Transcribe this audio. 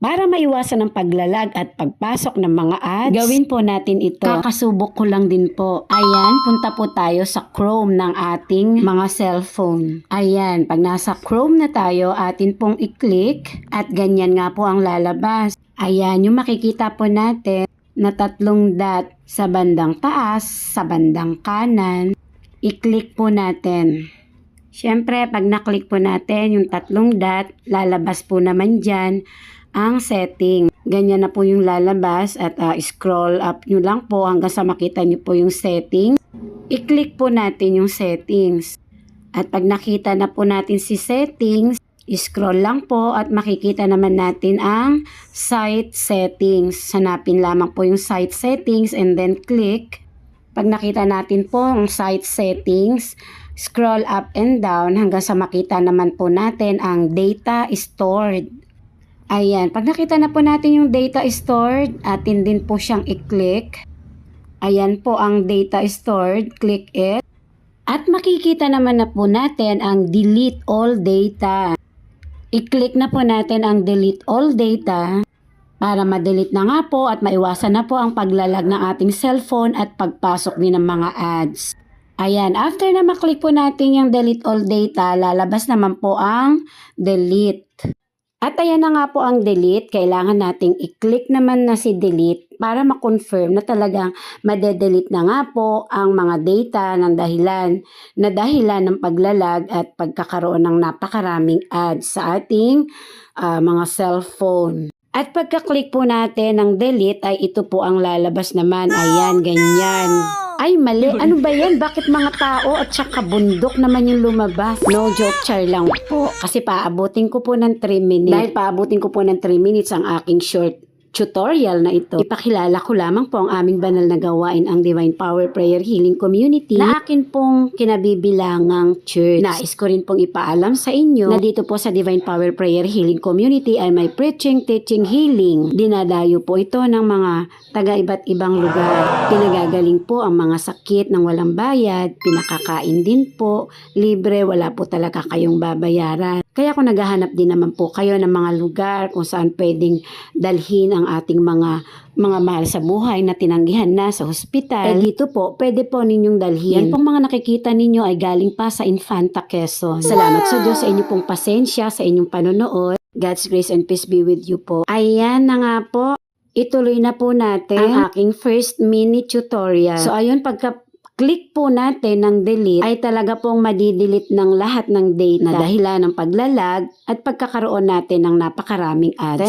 Para maiwasan ang paglalag at pagpasok ng mga ads, gawin po natin ito. Kakasubok ko lang din po. Ayan, punta po tayo sa Chrome ng ating mga cellphone. Ayan, pag nasa Chrome na tayo, atin pong i-click at ganyan nga po ang lalabas. Ayan, yung makikita po natin na tatlong dot sa bandang taas, sa bandang kanan. I-click po natin. Siyempre, pag na-click po natin yung tatlong dot, lalabas po naman dyan ang setting. Ganyan na po yung lalabas at ah, scroll up nyo lang po hanggang sa makita nyo po yung setting. I-click po natin yung settings. At pag nakita na po natin si settings, scroll lang po at makikita naman natin ang site settings. Hanapin lamang po yung site settings and then click. Pag nakita natin po ang site settings, scroll up and down hanggang sa makita naman po natin ang data stored. Ayan, pag nakita na po natin yung data stored, atin din po siyang i-click. Ayan po ang data stored, click it. At makikita naman na po natin ang delete all data. I-click na po natin ang delete all data para ma-delete na nga po at maiwasan na po ang paglalag ng ating cellphone at pagpasok din ng mga ads. Ayan, after na maklik po natin yung delete all data, lalabas naman po ang delete. At ayan na nga po ang delete, kailangan nating i-click naman na si delete para ma-confirm na talagang madedelete na nga po ang mga data ng dahilan na dahilan ng paglalag at pagkakaroon ng napakaraming ads sa ating ah, mga cellphone. At pagka-click po natin ng delete ay ito po ang lalabas naman. Ayan, ganyan. Ay, mali. Ano ba yan? Bakit mga tao at saka bundok naman yung lumabas? No joke, char lang po. Kasi paabutin ko po ng 3 minutes. Dahil paabutin ko po ng 3 minutes ang aking short tutorial na ito. Ipakilala ko lamang po ang aming banal na gawain, ang Divine Power Prayer Healing Community na akin pong kinabibilangang church. Nais ko rin pong ipaalam sa inyo na dito po sa Divine Power Prayer Healing Community ay may preaching, teaching, healing. Dinadayo po ito ng mga taga iba't ibang lugar. Pinagagaling po ang mga sakit ng walang bayad, pinakakain din po, libre, wala po talaga kayong babayaran. Kaya kung naghahanap din naman po kayo ng mga lugar kung saan pwedeng dalhin ang ating mga mga mahal sa buhay na tinanggihan na sa hospital, eh dito po, pwede po ninyong dalhin. Yan pong mga nakikita ninyo ay galing pa sa Infanta Quezon. Salamat sa Diyos sa inyong pong pasensya, sa inyong panonood. God's grace and peace be with you po. Ayan na nga po, ituloy na po natin ang aking first mini tutorial. So ayun, pagka click po natin ng delete ay talaga pong madidelete ng lahat ng data na dahilan ng paglalag at pagkakaroon natin ng napakaraming ads.